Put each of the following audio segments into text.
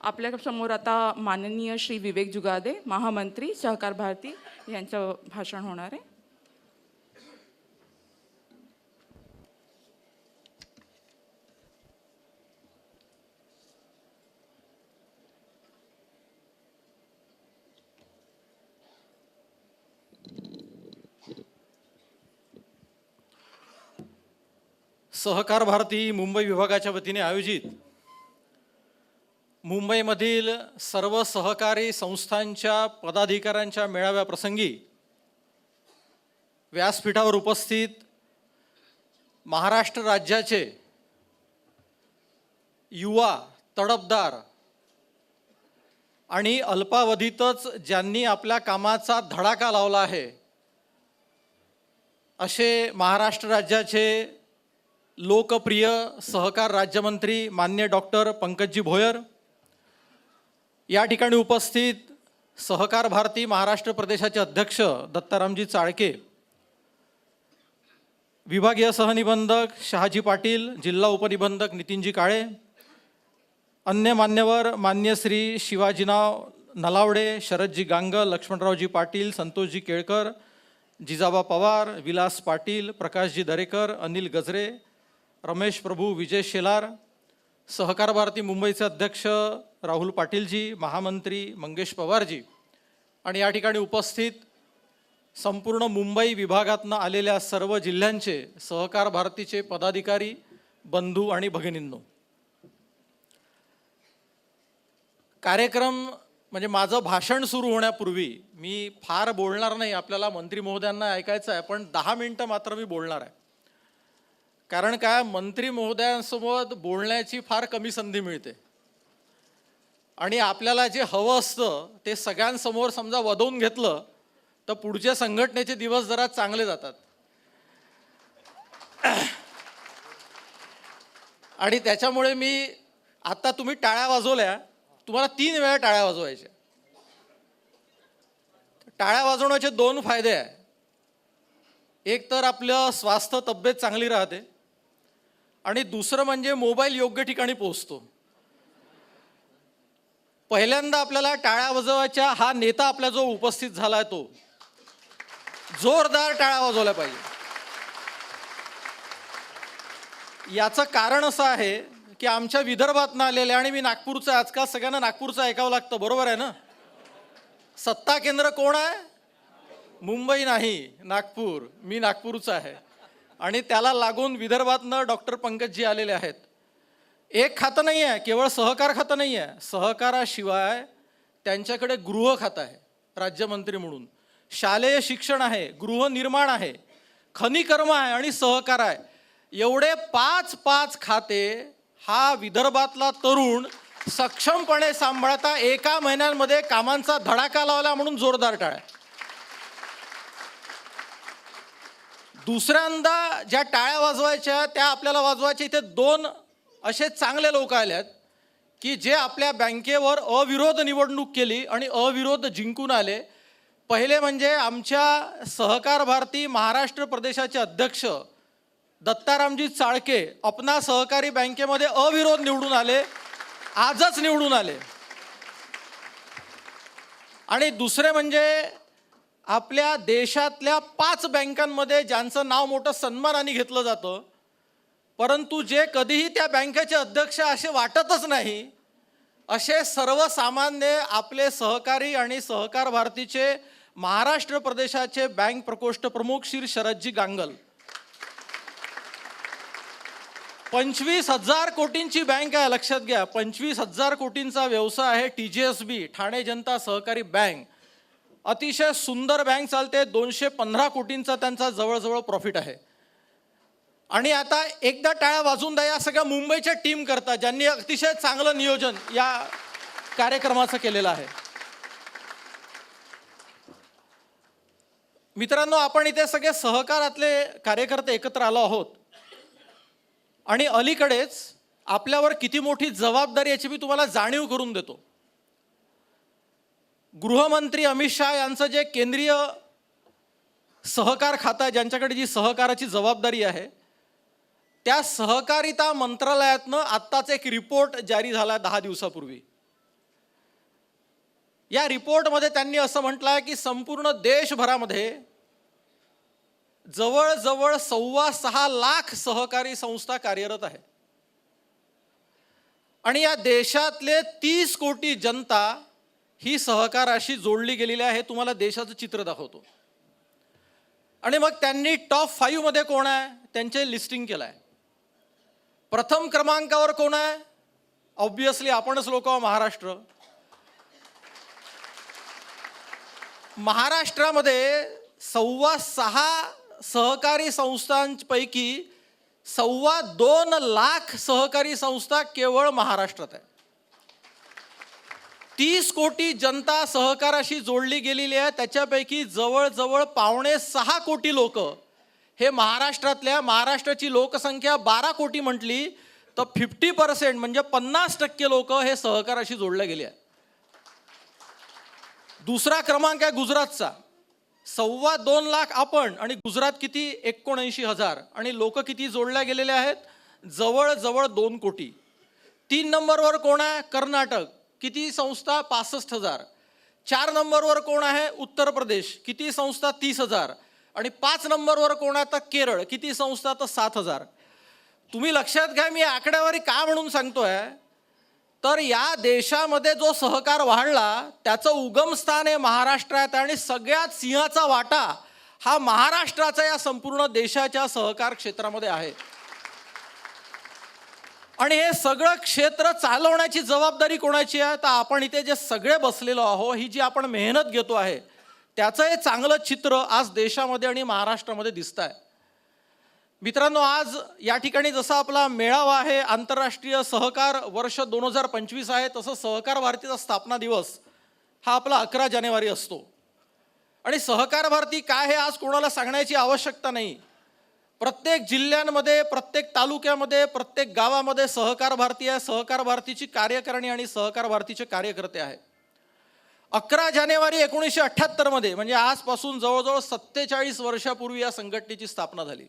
आपल्यासमोर आता माननीय श्री विवेक जुगादे महामंत्री सहकार भारती यांचं भाषण होणार आहे. सहकार भारती मुंबई विभागाच्या वतीने आयोजित मुंबईमधील सर्व सहकारी संस्थांच्या पदाधिकाऱ्यांच्या मेळाव्याप्रसंगी व्यासपीठावर उपस्थित महाराष्ट्र राज्याचे युवा तडपदार आणि अल्पावधीतच ज्यांनी आपल्या कामाचा धडाका लावला आहे असे महाराष्ट्र राज्याचे लोकप्रिय सहकार राज्यमंत्री मान्य डॉक्टर पंकजी भोयर या ठिकाणी उपस्थित सहकार भारती महाराष्ट्र प्रदेशाचे अध्यक्ष दत्तारामजी चाळके विभागीय सहनिबंधक शहाजी पाटील जिल्हा उपनिबंधक नितीनजी काळे अन्य मान्यवर मान्य श्री शिवाजीराव नलावडे शरदजी गांगल लक्ष्मणरावजी पाटील संतोषजी केळकर जिजाबा पवार विलास पाटील प्रकाशजी दरेकर अनिल गजरे रमेश प्रभू विजय शेलार सहकार भारती मुंबईचे अध्यक्ष राहुल पाटीलजी महामंत्री मंगेश पवारजी आणि या ठिकाणी उपस्थित संपूर्ण मुंबई विभागातनं आलेल्या सर्व जिल्ह्यांचे सहकार भारतीचे पदाधिकारी बंधू आणि भगिनींनो. कार्यक्रम म्हणजे माझं भाषण सुरू होण्यापूर्वी मी फार बोलणार नाही आपल्याला मंत्री महोदयांना ऐकायचं आहे पण दहा मिनटं मात्र मी बोलणार आहे. कारण काय मंत्री महोदयांसोबत बोलण्याची फार कमी संधी मिळते. आणि आपल्याला जे हवं असतं ते सगळ्यांसमोर समजा वधवून घेतलं तर पुढच्या संघटनेचे दिवस जरा चांगले जातात. आणि त्याच्यामुळे मी आता तुम्ही टाळ्या वाजवल्या तुम्हाला तीन वेळा टाळ्या वाजवायच्या. टाळ्या वाजवण्याचे दोन फायदे आहे. एक तर आपलं स्वास्थ्य तब्येत चांगली राहते. आणि दुसरं म्हणजे मोबाईल योग्य ठिकाणी पोहोचतो. पहिल्यांदा आपल्याला टाळ्या वाजवायच्या हा नेता आपला जो उपस्थित झाला आहे तो. जोरदार टाळ्या वाजवल्या पाहिजे. याचं कारण असं आहे की आमच्या विदर्भातनं आलेले आणि मी नागपूरचं आहे. आजकाल सगळ्यांना नागपूरचं ऐकावं लागतं. बरोबर आहे ना? सत्ता केंद्र कोण आहे? मुंबई नाही. नागपूर. मी नागपूरचा आहे. आणि त्याला लागून विदर्भातनं डॉक्टर पंकजजी आलेले आहेत. एक खातं नाही आहे केवळ सहकार खातं नाही आहे. सहकाराशिवाय त्यांच्याकडे गृह खातं आहे राज्यमंत्री म्हणून. शालेय शिक्षण आहे गृहनिर्माण आहे खनिकर्म आहे आणि सहकार आहे. एवढे पाच पाच खाते हा विदर्भातला तरुण सक्षमपणे सांभाळता एका महिन्यांमध्ये कामांचा धडाका लावला म्हणून जोरदार टाळ्या. दुसऱ्यांदा ज्या टाळ्या वाजवायच्या त्या आपल्याला वाजवायच्या इथे दोन असे चांगले लोक आले आहेत की जे आपल्या बँकेवर अविरोध निवडणूक केली आणि अविरोध जिंकून आले. पहिले म्हणजे आमच्या सहकार भारती महाराष्ट्र प्रदेशाचे अध्यक्ष दत्तारामजी चाळके अपना सहकारी बँकेमध्ये अविरोध निवडून आले आजच निवडून आले. आणि दुसरे म्हणजे आपल्या देशातल्या पाच बँकांमध्ये ज्यांचं नाव मोठं सन्मानाने घेतलं जातं परंतु जे कधीही त्या बँकेचे अध्यक्ष असे वाटतच नाही असे सर्वसामान्य आपले सहकारी आणि सहकार भारतीचे महाराष्ट्र प्रदेशाचे बँक प्रकोष्ठ प्रमुख श्री शरदजी गांगल. पंचवीस हजार कोटींची बँक आहे लक्षात घ्या. पंचवीस हजार कोटींचा व्यवसाय आहे T J S B Thane जनता सहकारी बँक. अतिशय सुंदर बँक चालते दोनशे पंधरा कोटींचा त्यांचा जवळजवळ प्रॉफिट आहे. आणि आता एकदा टाळ्या वाजून द्या या सगळ्या मुंबईच्या टीम करता ज्यांनी अतिशय चांगलं नियोजन या कार्यक्रमाचं केलेलं आहे. मित्रांनो आपण इथे सगळे सहकारातले कार्यकर्ते एकत्र आलो आहोत. आणि अलीकडेच आपल्यावर किती मोठी जबाबदारी याची मी तुम्हाला जाणीव करून देतो. गृहमंत्री अमित शहा यांचं जे केंद्रीय सहकार खातं आहे ज्यांच्याकडे जी सहकाराची जबाबदारी आहे त्या सहकारिता मंत्रालयातनं आत्ताच एक रिपोर्ट जारी झाला दहा दिवसापूर्वी. या रिपोर्टमध्ये त्यांनी असं म्हटलं आहे की संपूर्ण देशभरामध्ये जवळजवळ सव्वा सहा लाख सहकारी संस्था कार्यरत आहे. आणि या देशातले तीस कोटी जनता ही सहकाराशी जोडली गेलेली आहे तुम्हाला देशाचं चित्र दाखवतो. आणि मग त्यांनी टॉप फाईव्हमध्ये कोण आहे? त्यांचे लिस्टिंग केलं आहे. प्रथम क्रमांकावर कोण आहे? ऑब्विसली आपणच लोक महाराष्ट्र. महाराष्ट्रामध्ये सव्वा सहा सहकारी संस्थांपैकी सव्वा दोन लाख सहकारी संस्था केवळ महाराष्ट्रात आहे. तीस कोटी जनता सहकाराशी जोडली गेलेली आहे. त्याच्यापैकी जवळजवळ पावणे सहा कोटी लोक हे महाराष्ट्रातल्या महाराष्ट्राची लोकसंख्या बारा कोटी म्हटली तर फिफ्टी पर्सेंट म्हणजे पन्नास टक्के लोक हे सहकाराशी जोडले गेले आहे दुसरा क्रमांक आहे गुजरातचा. सव्वा दोन लाख आपण आणि गुजरात किती? एकोणऐंशी हजार. आणि लोक किती जोडल्या गेलेले आहेत? जवळजवळ दोन कोटी. तीन नंबरवर कोण आहे? कर्नाटक. किती संस्था? पासष्ट हजार. चार नंबरवर कोण आहे? उत्तर प्रदेश. किती संस्था? तीस हजार. आणि पाच नंबरवर कोण आता? केरळ. किती संस्था तर सात हजार. तुम्ही लक्षात घ्या मी आकडेवारी का म्हणून सांगतोय? तर या देशामध्ये जो सहकार वाढला त्याचं उगमस्थान हे महाराष्ट्रात आहे आणि सगळ्यात सिंहाचा वाटा हा महाराष्ट्राचा या संपूर्ण देशाच्या सहकार क्षेत्रामध्ये आहे. आणि हे सगळं क्षेत्र चालवण्याची जबाबदारी कोणाची आहे? तर आपण इथे जे सगळे बसलेलो आहो ही जी आपण मेहनत घेतो आहे त्याचं हे चांगलं चित्र आज देशामध्ये आणि महाराष्ट्रामध्ये दिसत आहे मित्रांनो आज या ठिकाणी जसा आपला मेळावा आहे आंतरराष्ट्रीय सहकार वर्ष दोन हजार पंचवीस आहे तसं सहकार भारतीचा स्थापना दिवस हा आपला अकरा जानेवारी असतो. आणि सहकार भारती काय हे आज कोणाला सांगण्याची आवश्यकता नाही. प्रत्येक जिल्ह्यांमध्ये प्रत्येक तालुक्यामध्ये प्रत्येक गावामध्ये सहकार भारती आहे. सहकार भारतीची कार्यकारिणी आणि सहकार भारतीचे कार्यकर्ते आहे अकरा जानेवारी एकोणीसशे अठ्ठ्याहत्तरमध्ये म्हणजे आजपासून जवळजवळ सत्तेचाळीस वर्षापूर्वी या संघटनेची स्थापना झाली.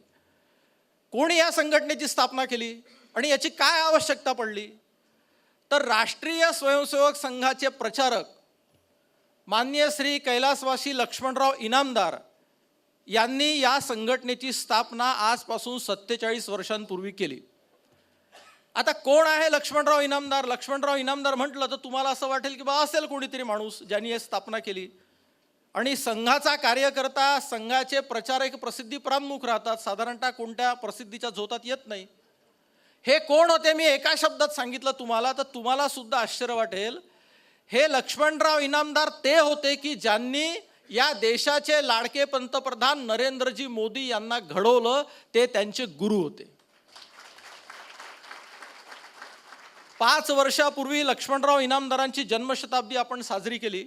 कोणी या संघटनेची स्थापना केली आणि याची काय आवश्यकता पडली? तर राष्ट्रीय स्वयंसेवक संघाचे प्रचारक मान्य श्री कैलासवासी लक्ष्मणराव इनामदार यांनी या संघटनेची स्थापना आजपासून सत्तेचाळीस वर्षांपूर्वी केली. आता कोण आहे लक्ष्मणराव इनामदार? लक्ष्मणराव इनामदार म्हटलं तर तुम्हाला असं वाटेल की बा असेल कोणीतरी माणूस ज्यांनी हे स्थापना केली. आणि संघाचा कार्यकर्ता संघाचे प्रचारक प्रसिद्धी प्रामुख राहतात. साधारणतः कोणत्या प्रसिद्धीच्या झोतात येत नाही. हे कोण होते? मी एका शब्दात सांगितलं तुम्हाला तर तुम्हाला सुद्धा आश्चर्य वाटेल. हे लक्ष्मणराव इनामदार ते होते की ज्यांनी या देशाचे लाडके पंतप्रधान नरेंद्रजी मोदी यांना घडवलं ते त्यांचे गुरु होते. पाच वर्षापूर्वी लक्ष्मणराव इनामदारांची जन्मशताब्दी आपण साजरी केली.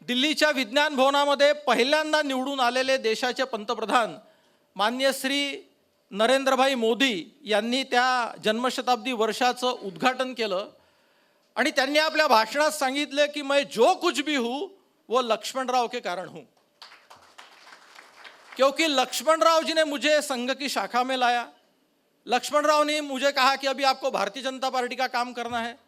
दिल्लीच्या विज्ञान भवनामध्ये पहिल्यांदा निवडून आलेले देशाचे पंतप्रधान मान्य श्री नरेंद्रभाई मोदी यांनी त्या जन्मशताब्दी वर्षाचं उद्घाटन केलं. आणि त्यांनी आपल्या भाषणात सांगितलं की मैं जो कुछ भी हूँ वो लक्ष्मणराव के कारण हूँ. क्योंकि लक्ष्मणराव जी ने मुझे संघ की शाखा में लाया. लक्ष्मण राव ने मुझे कहा कि अभी आपको भारतीय जनता पार्टी का काम करना है।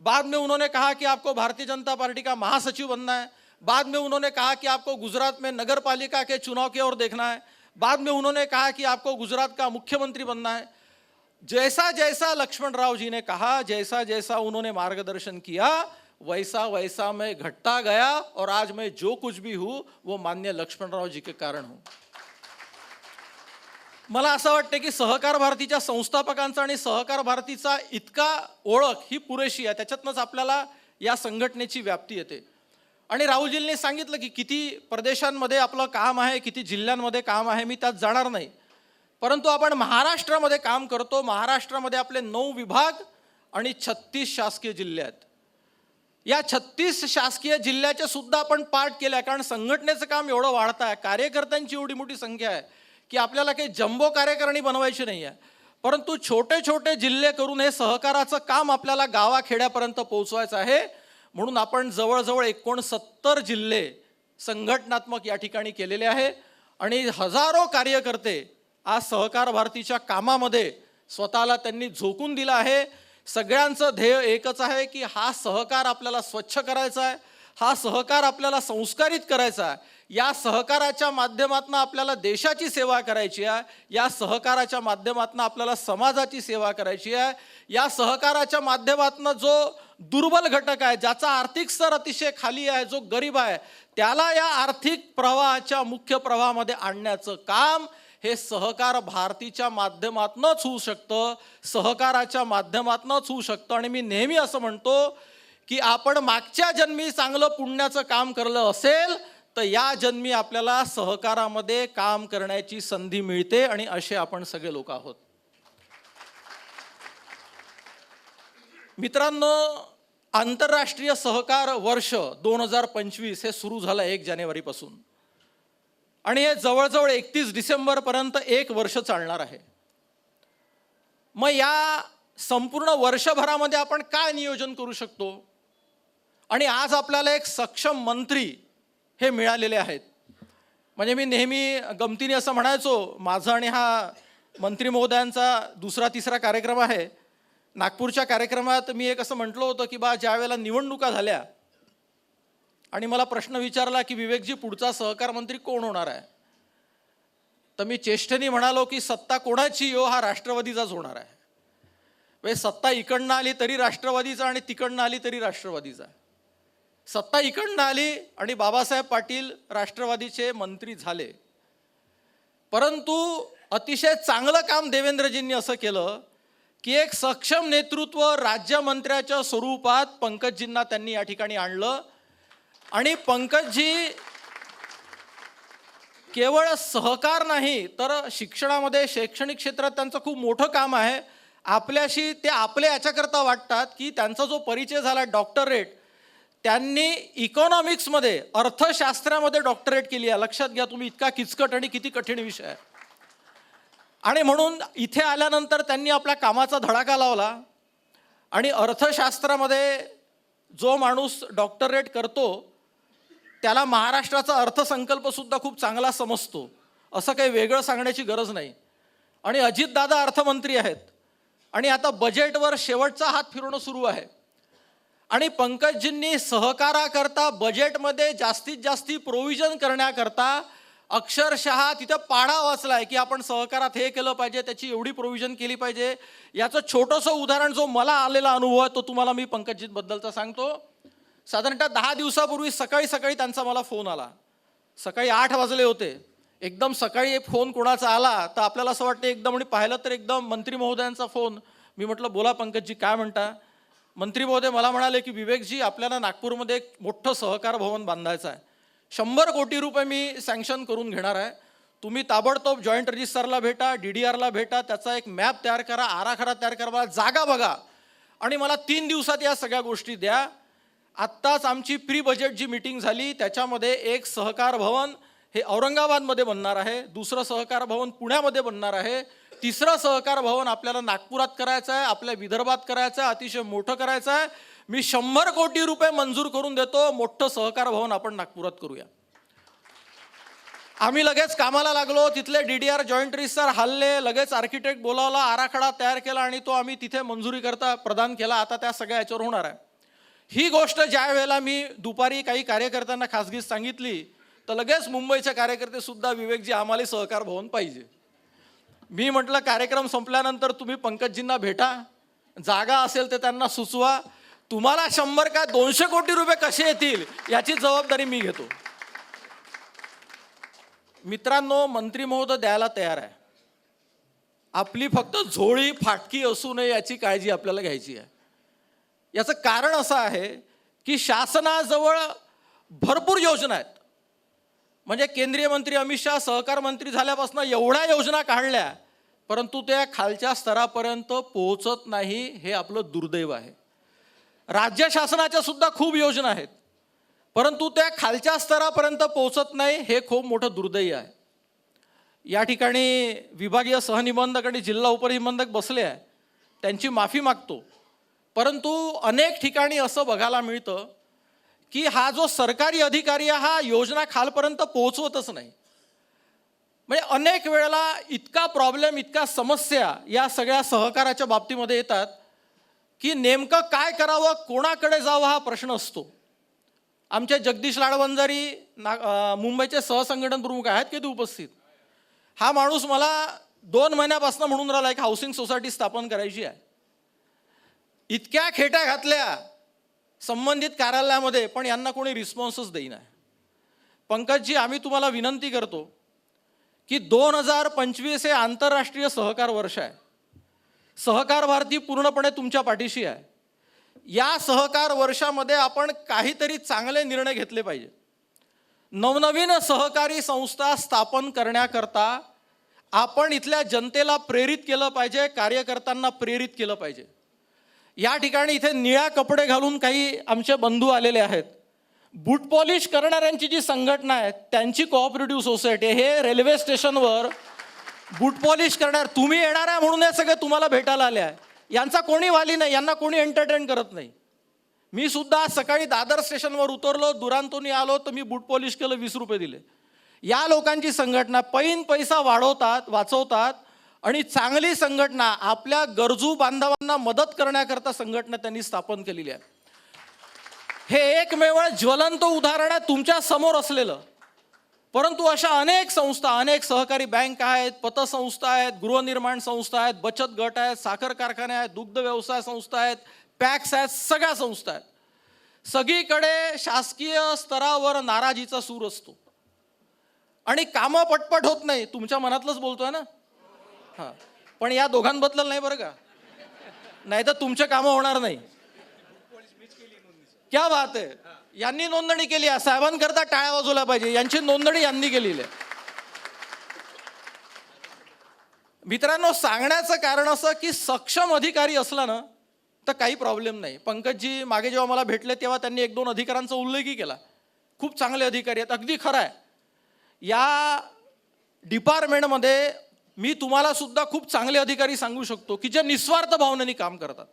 बाद में उन्होंने कहा कि आपको भारतीय जनता पार्टी का महासचिव बनना है। बाद में उन्होंने कहा कि आपको गुजरात में नगर पालिका के चुनाव की ओर देखना है। बाद में उन्होंने कहा कि आपको गुजरात का मुख्यमंत्री बनना है। जैसा जैसा लक्ष्मण राव जी ने कहा, जैसा जैसा उन्होंने मार्गदर्शन किया, वैसा वैसा मैं घटता गया और आज मैं जो कुछ भी हूँ, वो मान्य लक्ष्मण राव जी के कारण हूँ। मला असं वाटतं की सहकार भारतीच्या संस्थापकांचा आणि सहकार भारतीचा इतका ओळख ही पुरेशी आहे त्याच्यातनंच आपल्याला या संघटनेची व्याप्ती येते. आणि राहुलजींनी सांगितलं की किती प्रदेशांमध्ये आपलं काम आहे किती जिल्ह्यांमध्ये काम आहे मी त्यात जाणार नाही. परंतु आपण महाराष्ट्रामध्ये काम करतो महाराष्ट्रामध्ये आपले नऊ विभाग आणि छत्तीस शासकीय जिल्हे आहेत. या छत्तीस शासकीय जिल्ह्याच्या सुद्धा आपण पाठ केल्या आहे कारण संघटनेचं काम एवढं वाढतं आहे कार्यकर्त्यांची एवढी मोठी संख्या आहे. की आपल्याला काही जम्बो कार्यकारिणी बनवायची नाही आहे परंतु छोटे छोटे जिल्हे करून हे सहकाराचं काम आपल्याला गावाखेड्यापर्यंत पोहोचवायचं आहे. म्हणून आपण जवळजवळ एकोणसत्तर जिल्हे संघटनात्मक या ठिकाणी केलेले आहे. आणि हजारो कार्यकर्ते आज सहकार भारतीच्या कामामध्ये स्वतःला त्यांनी झोकून दिलं आहे. सगळ्यांचं ध्येय एकच आहे की हा सहकार आपल्याला स्वच्छ करायचा आहे. हा सहकार आपल्याला संस्कारित करायचा आहे. या सहकाराच्या माध्यमातून आपल्याला देशाची सेवा करायची आहे. या सहकाराच्या माध्यमातून आपल्याला समाजाची सेवा करायची आहे. या सहकाराच्या माध्यमातून जो दुर्बल घटक आहे ज्याचा आर्थिक स्तर अतिशय खाली आहे जो गरीब आहे त्याला या आर्थिक प्रवाहाच्या मुख्य प्रवाहामध्ये आणण्याचं काम हे सहकार भारतीच्या माध्यमातूनच होऊ शकतं. सहकाराच्या माध्यमातूनच होऊ शकतं. आणि मी नेहमी असं म्हणतो की आपण मागच्या जन्मी चांगलं पुण्याचं काम करलं असेल तर या जन्मी आपल्याला सहकारामध्ये काम करण्याची संधी मिळते आणि असे आपण सगळे लोक आहोत. मित्रांनो आंतरराष्ट्रीय सहकार वर्ष दोन हजार पंचवीस हे सुरू झालं एक जानेवारीपासून. आणि हे जवळजवळ एकतीस डिसेंबरपर्यंत एक वर्ष चालणार आहे. मग या संपूर्ण वर्षभरामध्ये आपण काय नियोजन करू शकतो? आणि आज आपल्याला एक सक्षम मंत्री हे मिळालेले आहेत. म्हणजे मी नेहमी गमतीने असं म्हणायचो माझं आणि हा मंत्री महोदयांचा दुसरा तिसरा कार्यक्रम आहे. नागपूरच्या कार्यक्रमात मी एक असं म्हटलं होतं की बा ज्या वेळेला निवडणुका झाल्या आणि मला प्रश्न विचारला की विवेकजी पुढचा सहकार मंत्री कोण होणार आहे? तर मी चेष्टेने म्हणालो की सत्ता कोणाची यो हा राष्ट्रवादीचाच होणार आहे. वे सत्ता इकडनं आली तरी राष्ट्रवादीचा आणि तिकडनं आली तरी राष्ट्रवादीचा. सत्ता इकडनं आली आणि बाबासाहेब पाटील राष्ट्रवादीचे मंत्री झाले. परंतु अतिशय चांगलं काम देवेंद्रजींनी असं केलं की एक सक्षम नेतृत्व राज्यमंत्र्याच्या स्वरूपात पंकजजींना त्यांनी या ठिकाणी आणलं. आणि पंकजजी केवळ सहकार नाही तर शिक्षणामध्ये शैक्षणिक क्षेत्रात त्यांचं खूप मोठं काम आहे. आपल्याशी ते आपले याच्याकरता वाटतात की त्यांचा जो परिचय झाला डॉक्टरेट त्यांनी इकॉनॉमिक्समध्ये अर्थशास्त्रामध्ये डॉक्टरेट केली आहे. लक्षात घ्या तुम्ही इतका किचकट आणि किती कठीण विषय आहे. आणि म्हणून इथे आल्यानंतर त्यांनी आपल्या कामाचा धडाका लावला. आणि अर्थशास्त्रामध्ये जो माणूस डॉक्टरेट करतो त्याला महाराष्ट्राचा अर्थसंकल्पसुद्धा खूप चांगला समजतो. असं काही वेगळं सांगण्याची गरज नाही. आणि अजितदादा अर्थमंत्री आहेत. आणि आता बजेटवर शेवटचा हात फिरवणं सुरू आहे. आणि पंकजजींनी सहकाराकरता बजेटमध्ये जास्तीत जास्ती प्रोव्हिजन करण्याकरता अक्षरशः तिथं पाढा वाचलाय की आपण सहकारात हे केलं पाहिजे त्याची एवढी प्रोव्हिजन केली पाहिजे. याचं छोटंसं उदाहरण जो मला आलेला अनुभव आहे तो तुम्हाला मी पंकजजीबद्दलचा सांगतो. साधारणतः दहा दिवसापूर्वी सकाळी सकाळी त्यांचा मला फोन आला. सकाळी आठ वाजले होते. एकदम सकाळी एक फोन कोणाचा आला तर आपल्याला असं वाटतं एकदम आणि पाहिलं तर एकदम मंत्री महोदयांचा फोन मी म्हटलं बोला पंकजजी काय म्हणता? मंत्री महोदय मला म्हणाले की विवेकजी आपल्याला नागपूरमध्ये एक मोठं सहकार भवन बांधायचं आहे. शंभर कोटी रुपये मी सँक्शन करून घेणार आहे. तुम्ही ताबडतोब जॉईंट रजिस्ट्रारला भेटा डी डी आरला भेटा त्याचा एक मॅप तयार करा आराखडा तयार करा मला जागा बघा. आणि मला तीन दिवसात या सगळ्या गोष्टी द्या. आत्ताच आमची प्री बजेट जी मीटिंग झाली त्याच्यामध्ये एक सहकार भवन हे औरंगाबादमध्ये बनणार आहे दुसरं सहकार भवन पुण्यामध्ये बनणार आहे. तिसरं सहकार भवन आपल्याला नागपुरात करायचं आहे आपल्या विदर्भात करायचं आहे अतिशय मोठं करायचं आहे. मी शंभर कोटी रुपये मंजूर करून देतो मोठं सहकार भवन आपण नागपुरात करूया. आम्ही लगेच कामाला लागलो तिथले D D R joint register हल्ले लगेच आर्किटेक्ट बोलावला आराखडा तयार केला आणि तो आम्ही तिथे मंजुरी करता प्रदान केला. आता त्या सगळ्या याच्यावर होणार आहे. ही गोष्ट ज्या वेळेला मी दुपारी काही कार्यकर्त्यांना खासगीत सांगितली तर लगेच मुंबईच्या कार्यकर्ते सुद्धा विवेकजी आम्हाला सहकार भवन पाहिजे. मी म्हटलं कार्यक्रम संपल्यानंतर तुम्ही पंकजजींना भेटा. जागा असेल तर त्यांना सुचवा. तुम्हाला शंभर काय दोनशे कोटी रुपये कसे येतील याची जबाबदारी मी घेतो. मित्रांनो मंत्री महोदय द्यायला तयार आहे. आपली फक्त झोळी फाटकी असू नये याची काळजी आपल्याला घ्यायची आहे. याचं कारण असं आहे की शासनाजवळ भरपूर योजना आहेत. म्हणजे केंद्रीय मंत्री अमित शहा सहकार मंत्री झाल्यापासून एवढ्या योजना काढल्या परंतु त्या खालच्या स्तरापर्यंत पोहोचत नाही हे आपलं दुर्दैव आहे. राज्य शासनाच्या सुद्धा खूप योजना आहेत परंतु त्या खालच्या स्तरापर्यंत पोहोचत नाही हे खूप मोठं दुर्दैव आहे. या ठिकाणी विभागीय सहनिबंधक आणि जिल्हा उपनिबंधक बसले आहे त्यांची माफी मागतो परंतु अनेक ठिकाणी असं बघायला मिळतं की हा जो सरकारी अधिकारी आहे हा योजना खालपर्यंत पोहोचवतच नाही. म्हणजे अनेक वेळेला इतका प्रॉब्लेम इतका समस्या या सगळ्या सहकाराच्या बाबतीमध्ये येतात की नेमकं काय करावं कोणाकडे जावं हा प्रश्न असतो. आमचे जगदीश लाडवंजारी ना मुंबईचे सहसंघटन प्रमुख आहेत की ते उपस्थित? हा माणूस मला दोन महिन्यापासून म्हणून राहिला एक हाऊसिंग सोसायटी स्थापन करायची आहे. इतक्या खेट्या घातल्या संबंधित कार्यालयामध्ये पण यांना कोणी रिस्पॉन्सच देईना पंकजजी आम्ही तुम्हाला विनंती करतो की दोन हजार पंचवीस हे आंतरराष्ट्रीय सहकार वर्ष आहे. सहकार भारती पूर्णपणे तुमच्या पाठीशी आहे. या सहकार वर्षामध्ये आपण काहीतरी चांगले निर्णय घेतले पाहिजे. नवनवीन सहकारी संस्था स्थापन करण्याकरता आपण इथल्या जनतेला प्रेरित केलं पाहिजे कार्यकर्त्यांना प्रेरित केलं पाहिजे. या ठिकाणी इथे निळ्या कपडे घालून काही आमचे बंधू आलेले आहेत. बूट पॉलिश करणाऱ्यांची जी संघटना आहे त्यांची कोऑपरेटिव्ह सोसायटी हे रेल्वे स्टेशनवर बूट पॉलिश करणार तुम्ही येणार आहे म्हणून हे सगळे तुम्हाला भेटायला आले आहे. यांचा कोणी वाली नाही यांना कोणी एंटरटेन करत नाही. मी सुद्धा आज सकाळी दादर स्टेशनवर उतरलो दुरांतोनी आलो तर मी बूट पॉलिश केलं वीस रुपये दिले. या लोकांची संघटना पैन पैसा वाढवतात वाचवतात आणि चांगली संघटना आपल्या गरजू बांधवांना मदत करण्याकरता संघटना त्यांनी स्थापन केलेली आहे. हे एकमेव ज्वलंत उदाहरण आहे तुमच्यासमोर असलेलं. परंतु अशा अनेक संस्था अनेक सहकारी बँक आहेत पतसंस्था आहेत गृहनिर्माण संस्था आहेत बचत गट आहेत साखर कारखाने आहेत दुग्ध व्यवसाय संस्था आहेत पॅक्स आहेत सगळ्या संस्था आहेत. सगळीकडे शासकीय स्तरावर नाराजीचा सूर असतो. आणि कामं पटपट होत नाही तुमच्या मनातलंच बोलतोय ना? हां. पण या दोघांबद्दल नाही बरं का? नाही तर तुमचे कामं होणार नाही. क्या बात आहे. यांनी नोंदणी केली आहे. साहेबांकरता टाळ्या वाजवल्या पाहिजे. यांची नोंदणी यांनी केलेली आहे. मित्रांनो सांगण्याचं कारण असं की सक्षम अधिकारी असला ना तर काही प्रॉब्लेम नाही. पंकजजी मागे जेव्हा मला भेटले तेव्हा त्यांनी एक दोन अधिकारांचा उल्लेखही केला. खूप चांगले अधिकारी आहेत. अगदी खरं आहे. या डिपार्टमेंटमध्ये मी तुम्हाला सुद्धा खूप चांगले अधिकारी सांगू शकतो की जे निस्वार्थ भावनेने काम करतात.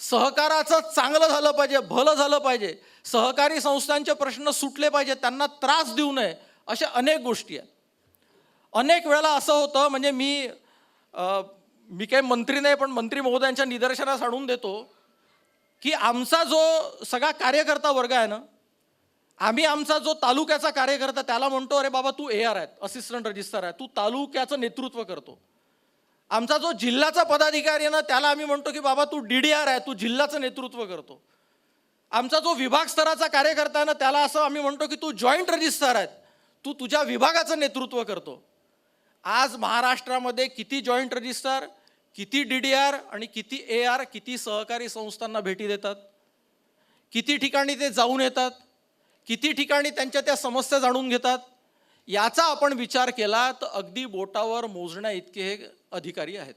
सहकाराचं चांगलं झालं पाहिजे भलं झालं पाहिजे सहकारी संस्थांचे प्रश्न सुटले पाहिजे त्यांना त्रास देऊ नये अशा अनेक गोष्टी आहेत. अनेक वेळेला असं होतं म्हणजे मी मी काही मंत्री नाही पण मंत्री महोदयांच्या निदर्शनास आणून देतो की आमचा जो सगळा कार्यकर्ता वर्ग आहे ना आम्ही आमचा जो तालुक्याचा कार्यकर्ता त्याला म्हणतो अरे बाबा तू ए आर आहे असिस्टंट रजिस्टर आहे तू तालुक्याचं नेतृत्व करतो. आमचा जो जिल्ह्याचा पदाधिकारी आहे ना त्याला आम्ही म्हणतो की बाबा तू डी डी आर आहे तू जिल्ह्याचं नेतृत्व करतो. आमचा जो विभाग स्तराचा कार्यकर्ता आहे ना त्याला असं आम्ही म्हणतो की तू जॉईंट रजिस्टर आहेत तू तुझ्या विभागाचं नेतृत्व करतो. आज महाराष्ट्रामध्ये किती जॉईंट रजिस्टर किती डी डी आर आणि किती ए आर किती सहकारी संस्थांना भेटी देतात? किती ठिकाणी ते जाऊन येतात? किती ठिकाणी त्यांच्या त्या समस्या जाणून घेतात? याचा आपण विचार केला तर अगदी बोटावर मोजण्या इतके हे अधिकारी आहेत.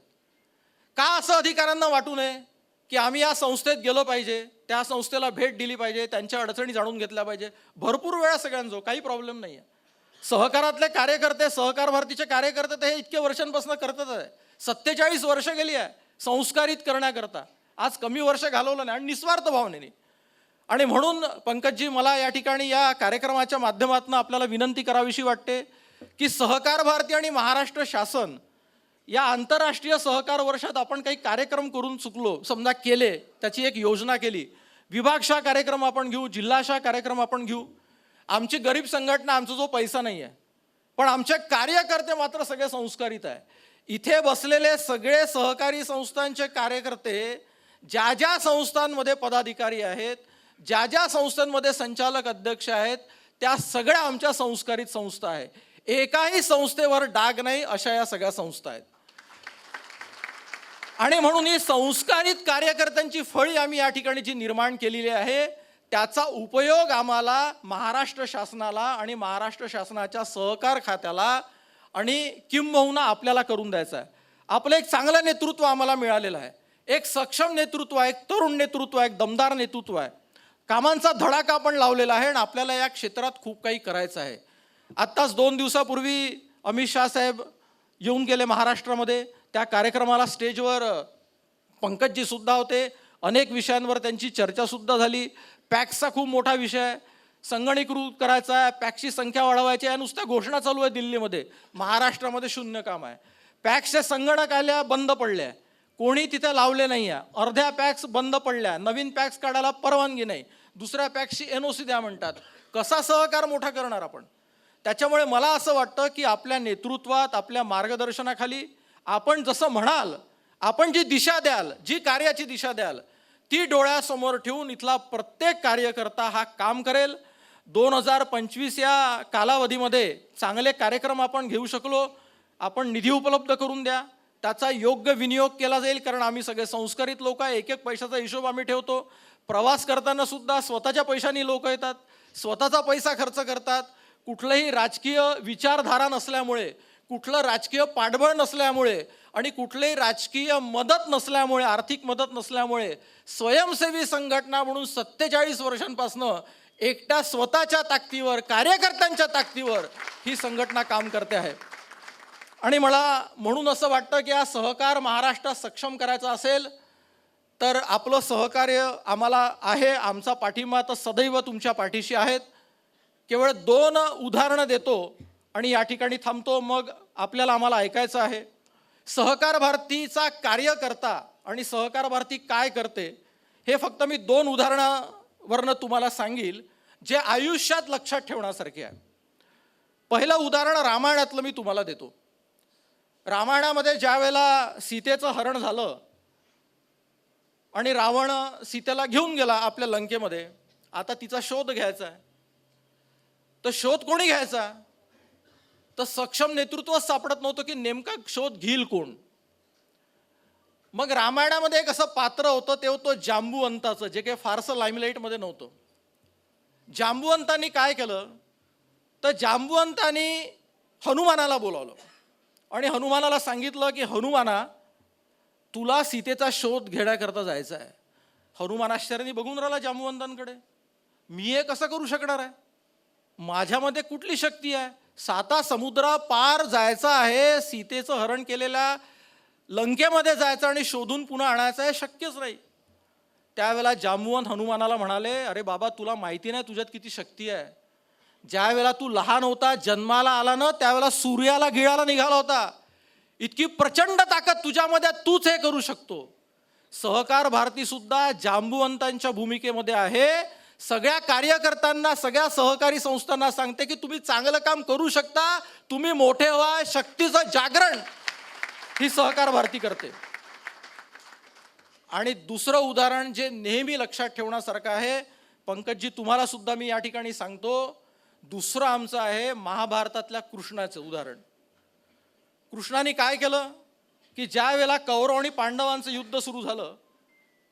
का असं अधिकाऱ्यांना वाटू नये की आम्ही या संस्थेत गेलो पाहिजे त्या संस्थेला भेट दिली पाहिजे त्यांच्या अडचणी जाणून घेतल्या पाहिजे? भरपूर वेळा सगळ्यांजो काही प्रॉब्लेम नाही आहे सहकारातले कार्यकर्ते सहकार भारतीचे कार्यकर्ते तर हे इतक्या वर्षांपासून करतच आहे सत्तेचाळीस वर्ष गेली आहे संस्कारित करण्याकरता. आज कमी वर्ष घालवलं नाही आणि निस्वार्थ भावनेने. आणि म्हणून पंकजजी मला या ठिकाणी या कार्यक्रमाच्या माध्यमातून आपल्याला विनंती करावीशी वाटते की सहकार भारती आणि महाराष्ट्र शासन या आंतरराष्ट्रीय सहकार वर्षात आपण काही कार्यक्रम करून चुकलो समजा केले त्याची एक योजना केली. विभागशा कार्यक्रम आपण घेऊ जिल्हाशा कार्यक्रम आपण घेऊ. आमची गरीब संघटना आमचा जो पैसा नाही आहे पण आमचे कार्यकर्ते मात्र सगळे संस्कारित आहे. इथे बसलेले सगळे सहकारी संस्थांचे कार्यकर्ते ज्या ज्या संस्थांमध्ये पदाधिकारी आहेत ज्या ज्या संस्थांमध्ये संचालक अध्यक्ष आहेत त्या सगळ्या आमच्या संस्कारित संस्था आहे. एकाही संस्थेवर डाग नाही अशा या सगळ्या संस्था आहेत. आणि म्हणून ही संस्कारित कार्यकर्त्यांची फळी आम्ही या ठिकाणी जी निर्माण केलेली आहे त्याचा उपयोग आम्हाला महाराष्ट्र शासनाला आणि महाराष्ट्र शासनाच्या सहकार खात्याला आणि किंबहुना आपल्याला करून द्यायचा आहे. आपलं एक चांगलं नेतृत्व आम्हाला मिळालेलं आहे. एक सक्षम नेतृत्व आहे एक तरुण नेतृत्व आहे एक दमदार नेतृत्व आहे. कामांचा धडाका आपण लावलेला आहे आणि आपल्याला या क्षेत्रात खूप काही करायचं आहे. आत्ताच दोन दिवसापूर्वी अमित शाह साहेब येऊन गेले महाराष्ट्रामध्ये. त्या कार्यक्रमाला स्टेजवर पंकजजी सुद्धा होते. अनेक विषयांवर त्यांची चर्चासुद्धा झाली. पॅक्सचा खूप मोठा विषय आहे. संगणीकृत करायचा आहे पॅक्सची संख्या वाढवायची आहे. नुसत्या घोषणा चालू आहे दिल्लीमध्ये. महाराष्ट्रामध्ये शून्य काम आहे. पॅक्सचे संगणक आल्या बंद पडल्या. कोणी तिथे लावले नाही आहे. अर्ध्या पॅक्स बंद पडल्या. नवीन पॅक्स काढायला परवानगी नाही. दुसऱ्या पॅक्सची एन ओ सी द्या म्हणतात. कसा सहकार मोठा करणार आपण? त्याच्यामुळे मला असं वाटतं की आपल्या नेतृत्वात आपल्या मार्गदर्शनाखाली आपण जसं म्हणाल आपण जी दिशा द्याल जी कार्याची दिशा द्याल ती डोळ्यासमोर ठेवून इथला प्रत्येक कार्यकर्ता हा काम करेल. दोन हजार पंचवीस या कालावधीमध्ये चांगले कार्यक्रम आपण घेऊ शकलो. आपण निधी उपलब्ध करून द्या. त्याचा योग्य विनियोग केला जाईल कारण आम्ही सगळे संस्कारित लोक आहे एक एक पैशाचा हिशोब आम्ही ठेवतो. प्रवास करताना सुद्धा स्वतःच्या पैशाने लोक येतात स्वतःचा पैसा खर्च करतात. कुठलंही राजकीय विचारधारा नसल्यामुळे कुठलं राजकीय पाठबळ नसल्यामुळे आणि कुठलीही राजकीय मदत नसल्यामुळे आर्थिक मदत नसल्यामुळे स्वयंसेवी संघटना म्हणून सत्तेचाळीस वर्षांपासनं एकट्या स्वतःच्या ताकदीवर कार्यकर्त्यांच्या ताकदीवर ही संघटना काम करते आहे. आणि मला म्हणून असं वाटतं की हा सहकार महाराष्ट्रात सक्षम करायचा असेल तर आपलं सहकार्य आम्हाला आहे आमचा पाठिंबा तर सदैव तुमच्या पाठीशी आहेत. केवळ दोन उदाहरणं देतो आणि या ठिकाणी थांबतो मग आपल्याला आम्हाला ऐकायचं आहे. सहकार भारतीचा कार्यकर्ता आणि सहकार भारती काय करते हे फक्त मी दोन उदाहरणावरनं तुम्हाला सांगील जे आयुष्यात लक्षात ठेवण्यासारखे आहे. पहिलं उदाहरण रामायणातलं मी तुम्हाला देतो. रामायणामध्ये ज्या वेळेला सीतेचं हरण झालं आणि रावण सीतेला घेऊन गेला आपल्या लंकेमध्ये आता तिचा शोध घ्यायचा आहे. तर शोध कोणी घ्यायचा? तर सक्षम नेतृत्व सापडत नव्हतं की नेमका शोध घेईल कोण? मग रामायणामध्ये एक असं पात्र होतं ते होतं जांबुवंताचं जे काही फारसं लाईमलाईटमध्ये नव्हतं. जांबुवंतांनी काय केलं? तर जांबुवंतांनी हनुमानाला बोलावलं. आणि हनुमानाला सांगितलं की हनुमाना तुला सीतेचा शोध घेण्याकरता जायचं आहे. हनुमान आश्चर्याने बघून राहिला जामवंतांकडे मी हे कसं करू शकणार आहे? माझ्यामध्ये कुठली शक्ती आहे? साता समुद्रा पार जायचं आहे सीतेचं हरण केलेल्या लंकेमध्ये जायचं आणि शोधून पुन्हा आणायचं आहे शक्यच नाही. त्यावेळेला जामवंत हनुमानाला म्हणाले अरे बाबा तुला माहिती नाही तुझ्यात किती शक्ती आहे. ज्या वेळेला तू लहान होता जन्माला आला ना त्यावेळेला सूर्याला गिळाला निघाला होता. इतकी प्रचंड ताकद तुझ्यामध्ये तूच हे करू शकतो. सहकार भारती सुद्धा जांबुवंतांच्या भूमिकेमध्ये आहे. सगळ्या कार्यकर्त्यांना सगळ्या सहकारी संस्थांना सांगते की तुम्ही चांगलं काम करू शकता तुम्ही मोठे व्हा शक्तीचं जागरण ही सहकार भारती करते. आणि दुसरं उदाहरण जे नेहमी लक्षात ठेवण्यासारखं आहे पंकजजी तुम्हाला सुद्धा मी या ठिकाणी सांगतो दुसरं आमचं आहे महाभारतातल्या कृष्णाचं उदाहरण. कृष्णाने काय केलं? की ज्या वेळेला कौरव आणि पांडवांचं युद्ध सुरू झालं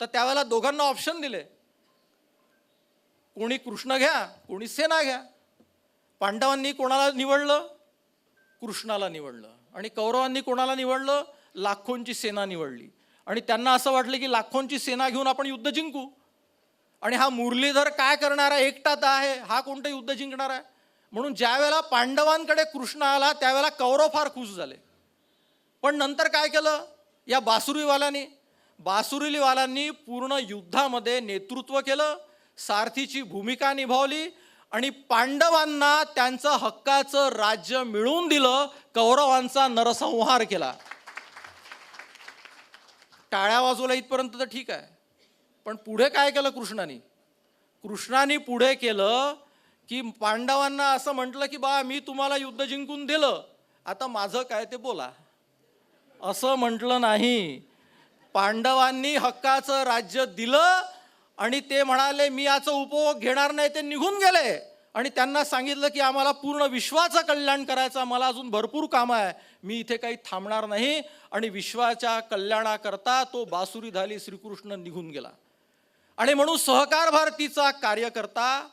तर त्यावेळेला दोघांना ऑप्शन दिले. कोणी कृष्ण घ्या कोणी सेना घ्या. पांडवांनी कोणाला निवडलं? कृष्णाला निवडलं. आणि कौरवांनी कोणाला निवडलं? लाखोंची सेना निवडली. आणि त्यांना असं वाटलं की लाखोंची सेना घेऊन आपण युद्ध जिंकू. आणि हा मुरलीधर काय करणार? आहे एकटाच आहे. हा कोणतं युद्ध जिंकणार आहे? म्हणून ज्यावेळेला पांडवांकडे कृष्ण आला त्यावेळेला कौरव फार खुश झाले. पण नंतर काय केलं? या बासुरीवाल्यांनी बासुरीवाल्यांनी पूर्ण युद्धामध्ये नेतृत्व केलं सारथीची भूमिका निभावली आणि पांडवांना त्यांचं हक्काचं राज्य मिळवून दिलं कौरवांचा नरसंहार केला. टाळ्या वाजवला इथपर्यंत तर ठीक आहे. पण पुढे काय केलं कृष्णाने? कृष्णाने पुढे केलं की पांडवांना असं म्हटलं की बा मी तुम्हाला युद्ध जिंकून दिलं. आता माझं काय ते बोला. असं म्हटलं नाही. पांडवांनी हक्काचं राज्य दिलं आणि ते म्हणाले मी याचा उपभोग घेणार नाही. ते निघून गेले. आणि त्यांना सांगितलं की आम्हाला पूर्ण विश्वाचं कल्याण करायचं मला अजून भरपूर काम आहे. मी इथे काही थांबणार नाही. आणि विश्वाच्या कल्याणाकरता तो बासुरी झाली श्रीकृष्ण निघून गेला. आणि म्हणून सहकार भारतीचा कार्यकर्ता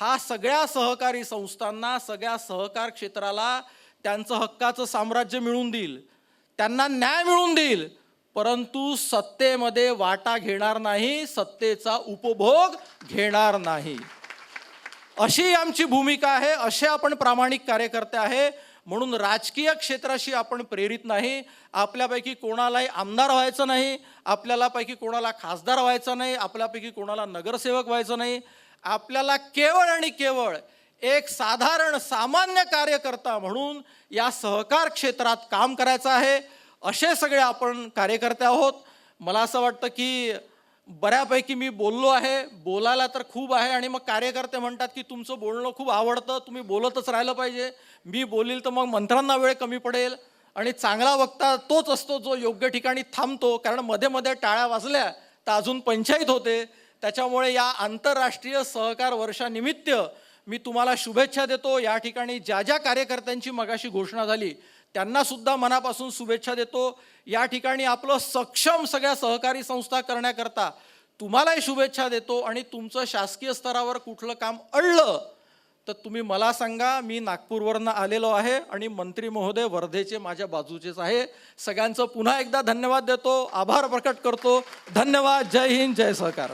हा सगळ्या सहकारी संस्थांना सगळ्या सहकार क्षेत्राला त्यांचं हक्काचं साम्राज्य मिळून देईल. त्यांना न्याय मिळून देईल. परंतु सत्तेमध्ये वाटा घेणार नाही सत्तेचा उपभोग घेणार नाही. अशी आमची भूमिका आहे असे आपण प्रामाणिक कार्यकर्ते आहे. म्हणून राजकीय क्षेत्राशी आपण प्रेरित नाही आपल्यापैकी कोणालाही आमदार व्हायचं नाही आपल्याला पैकी कोणाला खासदार व्हायचं नाही आपल्यापैकी कोणाला नगरसेवक व्हायचं नाही. आपल्याला केवळ आणि केवळ एक साधारण सामान्य कार्यकर्ता म्हणून या सहकार क्षेत्रात काम करायचं आहे. असे सगळे आपण कार्यकर्ते आहोत. मला असं वाटतं की बऱ्यापैकी मी बोललो आहे बोलायला तर खूप आहे आणि मग कार्यकर्ते म्हणतात की तुमचं बोलणं खूप आवडतं तुम्ही बोलतच राहिलं पाहिजे. मी बोलील तर मग मंत्रांना वेळ कमी पडेल आणि चांगला वक्ता तोच असतो जो योग्य ठिकाणी थांबतो. कारण मध्ये मध्ये टाळ्या वाजल्या तर अजून पंचायत होते. त्याच्यामुळे या आंतरराष्ट्रीय सहकार वर्षानिमित्त मी तुम्हाला शुभेच्छा देतो. या ठिकाणी ज्या ज्या कार्यकर्त्यांची मगाशी घोषणा झाली त्यांना सुद्धा मनापासून शुभेच्छा देतो. या ठिकाणी आपलं सक्षम सगळ्या सहकारी संस्था करण्याकरता तुम्हालाही शुभेच्छा देतो आणि तुमचं शासकीय स्तरावर कुठलं काम अडलं तर तुम्ही मला सांगा मी नागपूरवरनं आलेलो आहे आणि मंत्री महोदय वर्धेचे माझ्या बाजूचेच आहे. सगळ्यांचं पुन्हा एकदा धन्यवाद देतो आभार प्रकट करतो. धन्यवाद जय हिंद जय सहकार.